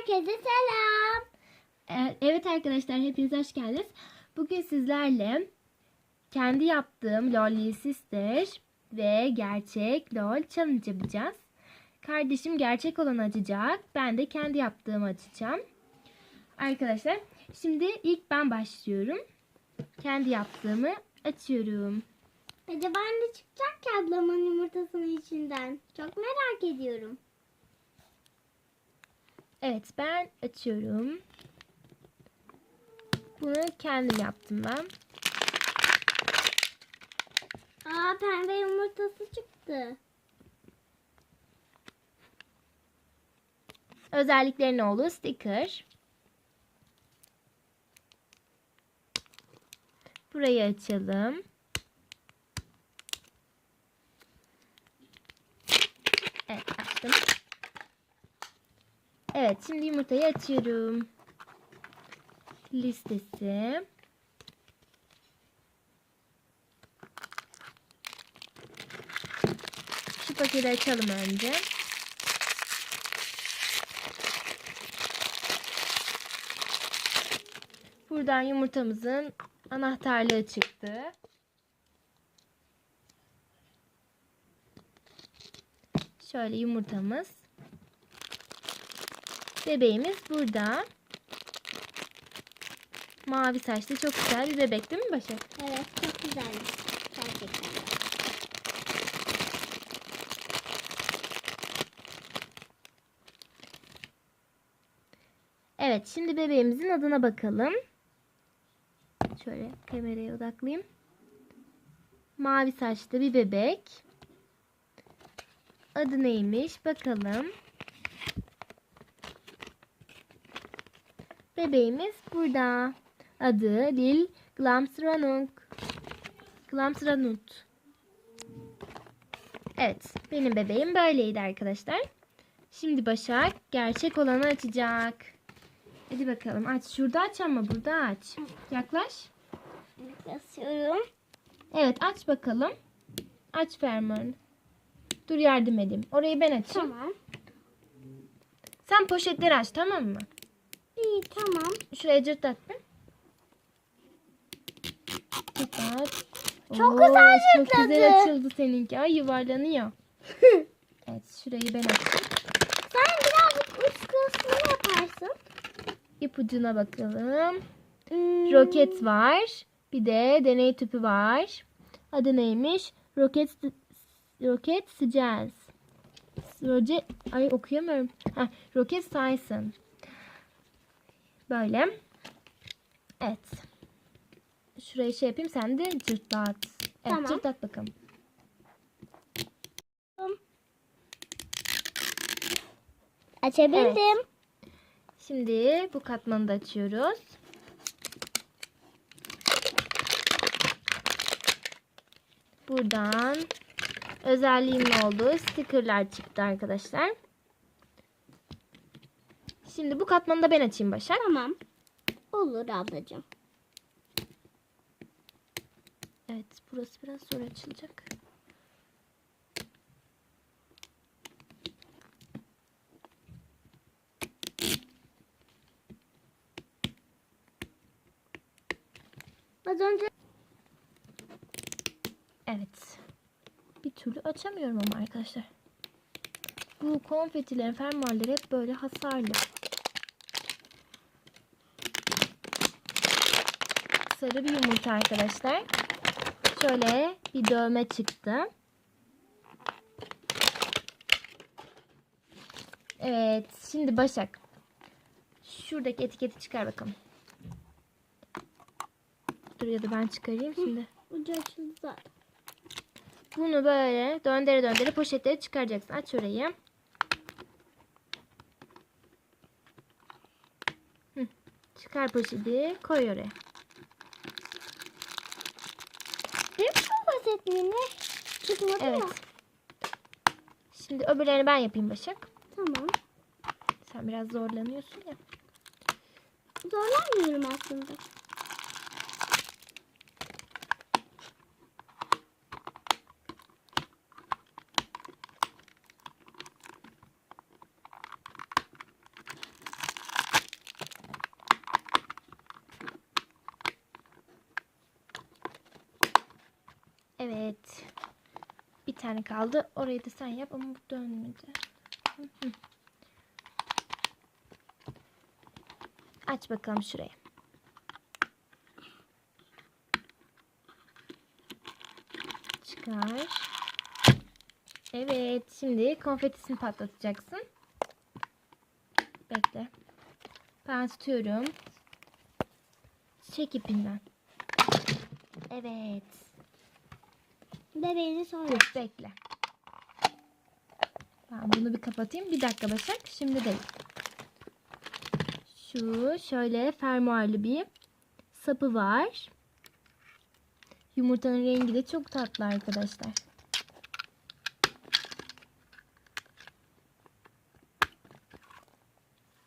Herkese selam. Ee, Evet arkadaşlar hepiniz hoş geldiniz. Bugün sizlerle kendi yaptığım Lolly Sister ve gerçek LOL challenge yapacağız. Kardeşim gerçek olanı açacak. Ben de kendi yaptığımı açacağım. Arkadaşlar şimdi ilk ben başlıyorum. Kendi yaptığımı açıyorum. Acaba ne çıkacak ki ablamın yumurtasının içinden? Çok merak ediyorum. Evet ben açıyorum. Bunu kendim yaptım ben. Aa pembe yumurtası çıktı. Özellikleri ne olduğu sticker. Burayı açalım. Evet açtım. Evet şimdi yumurtayı açıyorum. Listesi. Şu paketi açalım önce. Buradan yumurtamızın anahtarlığı çıktı. Şöyle yumurtamız. Bebeğimiz burada. Mavi saçlı çok güzel bir bebek değil mi Başak? Evet çok güzelmiş. Gerçekten. Evet şimdi bebeğimizin adına bakalım. Şöyle kameraya odaklayayım. Mavi saçlı bir bebek. Adı neymiş bakalım. Bebeğimiz burada. Adı Lil Glamsranung. Glamsranut. Evet benim bebeğim böyleydi arkadaşlar. Şimdi Başak gerçek olanı açacak. Hadi bakalım aç. Şurada aç ama burada aç. Yaklaş. Basıyorum. Evet aç bakalım. Aç fermuarını. Dur yardım edeyim. Orayı ben açayım. Tamam. Sen poşetleri aç tamam mı? İyi tamam. Şuraya cırtlat bir. Cırtlat. Çok Oo, güzel Çok cırtladı. güzel açıldı seninki. Ay yuvarlanıyor. evet şurayı ben açayım. Sen birazcık uç kısmını yaparsın. İpucuna bakalım. Hmm, Roket var. Bir de deney tüpü var. Adı neymiş? Roket Roket Science. Roket ay okuyamıyorum. Ha, Roket Science. Böyle. Evet. Şurayı şey yapayım sen de cırtlat. Evet Tamam. cırtlat bakalım. Açabildim. Şimdi bu katmanı da açıyoruz. Buradan özelliğim ne oldu? Stickerlar çıktı arkadaşlar. Şimdi bu katmanı da ben açayım Başak. Tamam. Olur ablacığım. Evet burası biraz zor açılacak. Az önce Evet. Bir türlü açamıyorum ama arkadaşlar. Bu konfetilerin fermuarları hep böyle hasarlı. Sarı bir yumurta arkadaşlar. Şöyle bir dövme çıktı. Evet. Şimdi Başak. Şuradaki etiketi çıkar bakalım. Dur ya da ben çıkarayım şimdi. ucu açıldı zaten. Bunu böyle döndere döndere poşetlere çıkaracaksın. Aç orayı. Hı. Çıkar poşeti. Koy oraya. yapmadı evet. ya. Şimdi öbürlerini ben yapayım Başak. Tamam. Sen biraz zorlanıyorsun ya. Zorlanmıyorum aslında. Evet. Tane kaldı. Orayı da sen yap ama bu dönmedi. Aç bakalım şuraya. Çıkar. Evet. Şimdi konfetisini patlatacaksın. Bekle. Ben tutuyorum. Çek ipinden. Evet. Bebeğini sonra. Dur bekle. Ben bunu bir kapatayım. Bir dakika Başak. Şimdi değil. Şu şöyle fermuarlı bir sapı var. Yumurtanın rengi de çok tatlı arkadaşlar.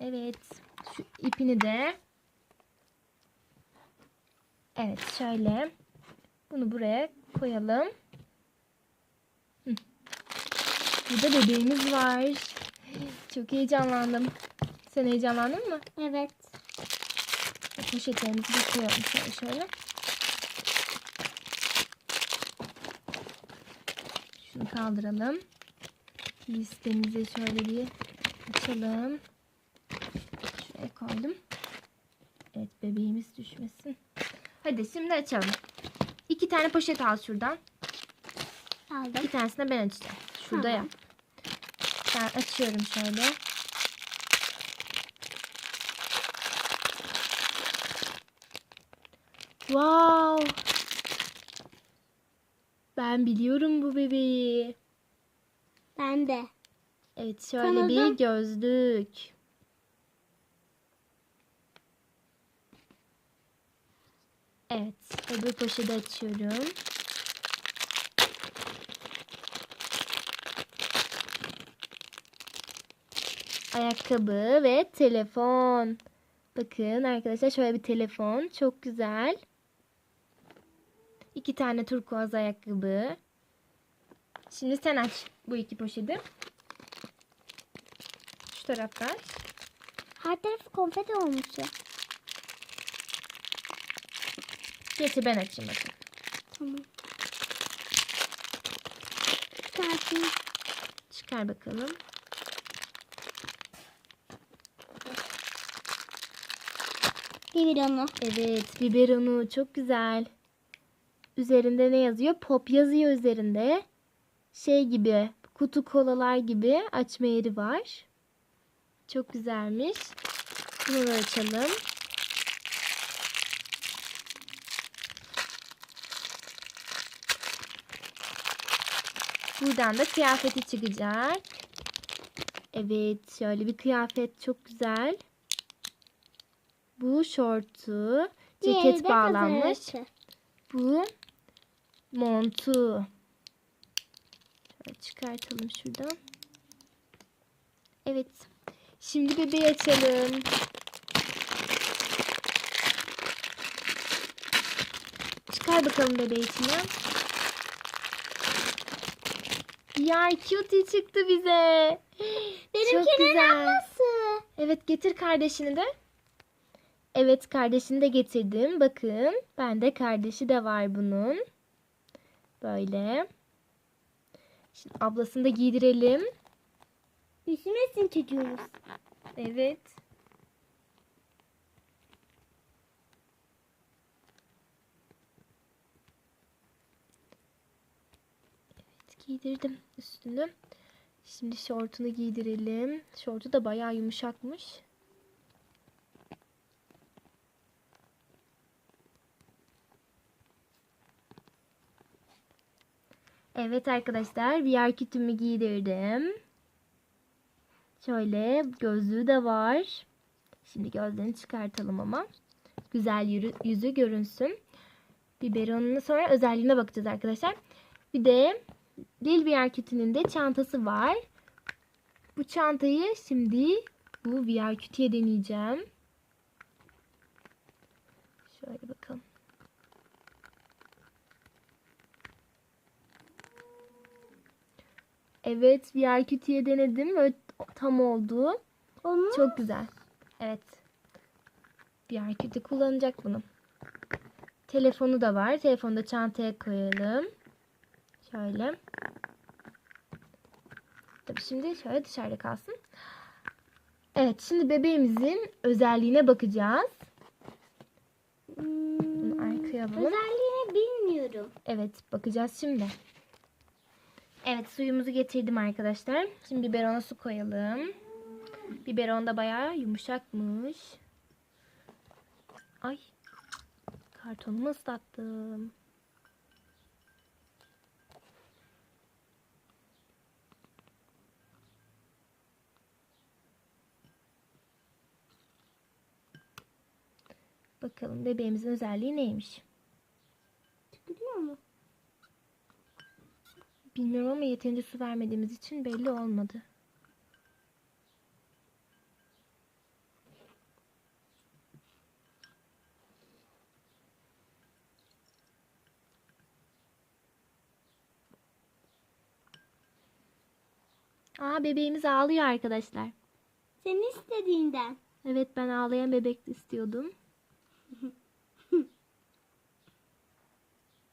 Evet. Şu ipini de Evet şöyle bunu buraya koyalım. Hı. Burada bebeğimiz var. Çok heyecanlandım. Sen heyecanlandın mı? Evet. Poşetlerimizi de koyalım şöyle şöyle. Şunu kaldıralım. Listemizi şöyle bir açalım. Şuraya koydum. Evet bebeğimiz düşmesin. Hadi şimdi açalım. İki tane poşet al şuradan. Aldım. Bir tanesini ben açacağım. Şurada Tamam. yap. Ben açıyorum şöyle. Wow. Ben biliyorum bu bebeği. Ben de. Evet şöyle bir Tanıdım. gözlük. Evet öbür poşeti açıyorum. Ayakkabı ve telefon. Bakın arkadaşlar şöyle bir telefon. Çok güzel. İki tane turkuaz ayakkabı. Şimdi sen aç bu iki poşeti. Şu taraftan. Her tarafı konfeti olmuş ya. Getir ben açayım bakın. Tamam. Çıkartayım. Çıkar bakalım. Biberonu. Evet biberonu çok güzel. Üzerinde ne yazıyor? Pop yazıyor üzerinde. Şey gibi kutu kolalar gibi açma yeri var. Çok güzelmiş. Bunu da açalım. Buradan da kıyafeti çıkacak. Evet şöyle bir kıyafet çok güzel. Bu şortu, Diğeri ceket de bağlanmış. Bu montu. Şöyle çıkartalım şuradan. Evet. Şimdi bebeği açalım. Çıkar bakalım bebeği içinden. Ya cutie çıktı bize. Çok Benimkinin güzel. ablası. Evet getir kardeşini de. Evet kardeşini de getirdim. Bakın bende kardeşi de var bunun. Böyle. Şimdi ablasını da giydirelim. Üşümesin çocuğumuz. Evet. Evet giydirdim üstünü. Şimdi şortunu giydirelim. Şortu da bayağı yumuşakmış. Evet arkadaşlar VR kütümü giydirdim. Şöyle gözlüğü de var. Şimdi gözlerini çıkartalım ama. Güzel yürü, yüzü görünsün. Biberonun sonra özelliğine bakacağız arkadaşlar. Bir de Lil VR kütünün de çantası var. Bu çantayı şimdi bu VR kütüye deneyeceğim. Şöyle bakalım. Evet VR kütüye denedim ve tam oldu. Onu Çok güzel. Evet. VR kütü kullanacak bunu. Telefonu da var. Telefonu da çantaya koyalım. Şöyle. Tabii şimdi şöyle dışarıda kalsın. Evet şimdi bebeğimizin özelliğine bakacağız. Hmm, arkaya alalım. özelliğini bilmiyorum. Evet bakacağız şimdi. Evet suyumuzu getirdim arkadaşlar. Şimdi biberona su koyalım. Biberon da bayağı yumuşakmış. Ay kartonumu ıslattım. Bakalım bebeğimizin özelliği neymiş? Bilmiyorum ama yeterince su vermediğimiz için belli olmadı. Aa bebeğimiz ağlıyor arkadaşlar. Senin istediğinden. Evet ben ağlayan bebek istiyordum.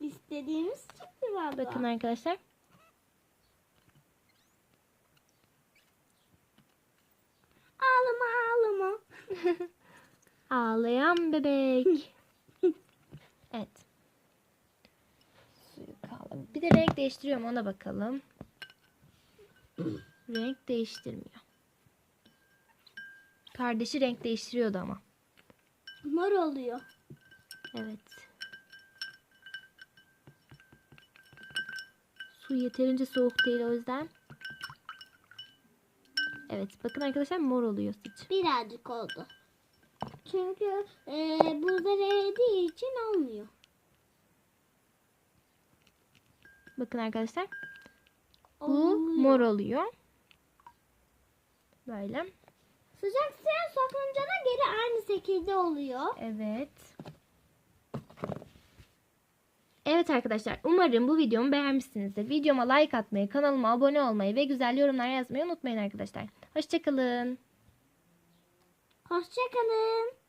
İstediğimiz çıktı baba. Bakın arkadaşlar. Ağlayan bebek. evet. Suyu kaldı. Bir de renk değiştiriyorum ona bakalım. renk değiştirmiyor. Kardeşi renk değiştiriyordu ama. Mor oluyor. Evet. Su yeterince soğuk değil o yüzden. Evet bakın arkadaşlar mor oluyor saç. Birazcık oldu. Çünkü e, buzlar eridiği için olmuyor. Bakın arkadaşlar bu Oluyor. mor oluyor. Böyle. Sıcak suya sokunca da geri aynı şekilde oluyor. Evet. Evet arkadaşlar umarım bu videomu beğenmişsinizdir. Videoma like atmayı, kanalıma abone olmayı ve güzel yorumlar yazmayı unutmayın arkadaşlar. Hoşçakalın. Hoşçakalın.